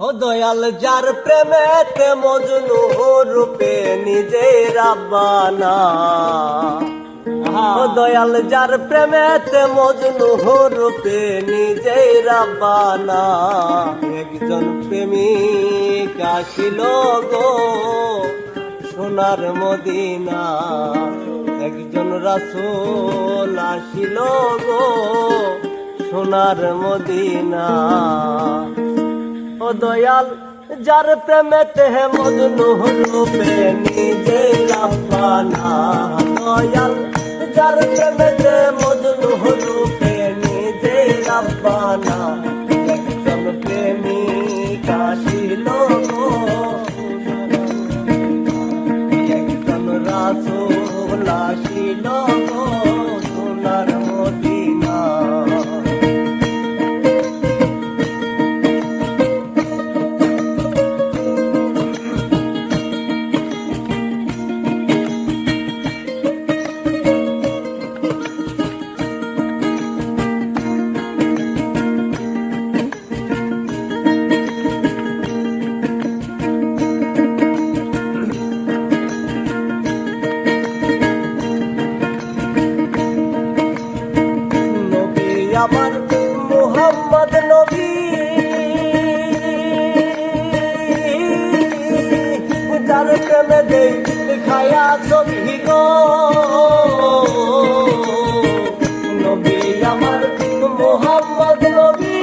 দয়াল যার প্রেমেতে মজনু রূপে নিজে রাবানা দয়াল যার প্রেমেতে মজনু রূপে নিজে রাবানা একজন প্রেমিক আসিল গো সোনার মদিনা। একজন রাসূল আসিল গো সোনার মদিনা। ও দয়াল, যার প্রেমেতে মজনু রূপে নিজে রাব্বানা দয়াল, যার প্রেমেতে মজনু রূপে নিজে রাব্বানা একজন প্রেমিক আসিল একজন রাসূল আসিল গো যার প্রেমে দেই খায়া গো। নবী আমার মুহাম্মদ নবী।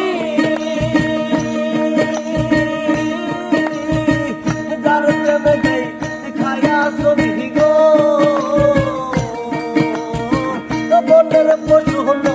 পশু নবী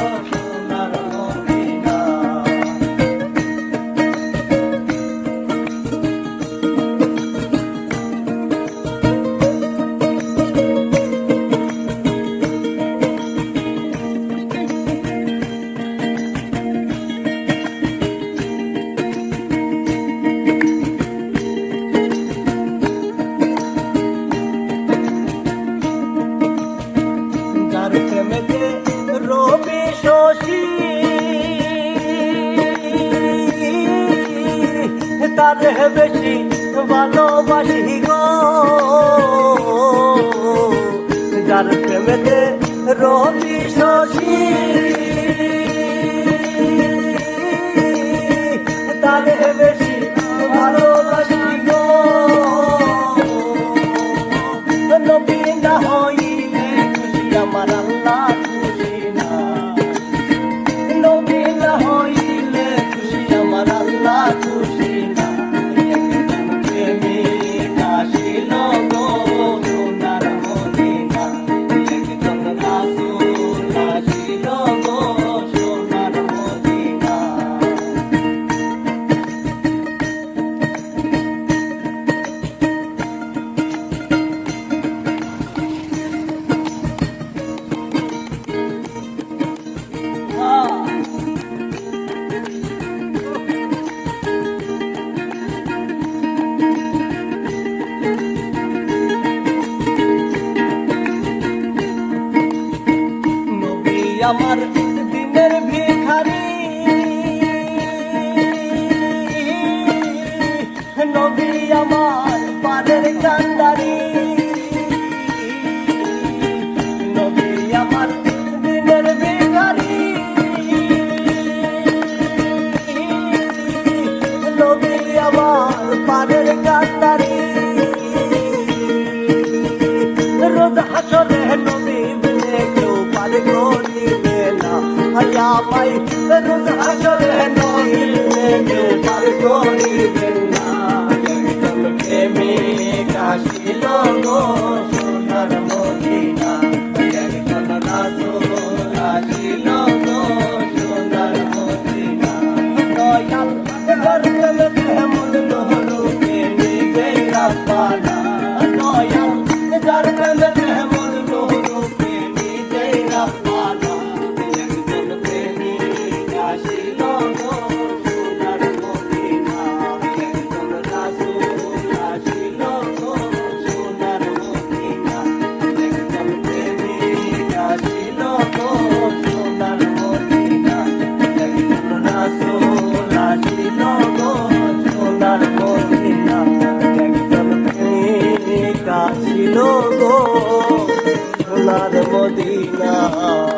শশী। তার বেশি ভালোবাসি গো। যার প্রেমেতে রবি শশী। আমার দিনের ভিখারি। নবী আমার পারের কান্দারি নবী আমার দিনের ভিখারি। নবী পারের কান্দারি আয়া মাই রোজ হাসরে বিনে কেউ পারে না একজন প্রেমিক আসিল গো সোনার মদিনা। একজন রাসূল আসিল গো সোনার মদিনা। দয়াল ঘর প্রেমিক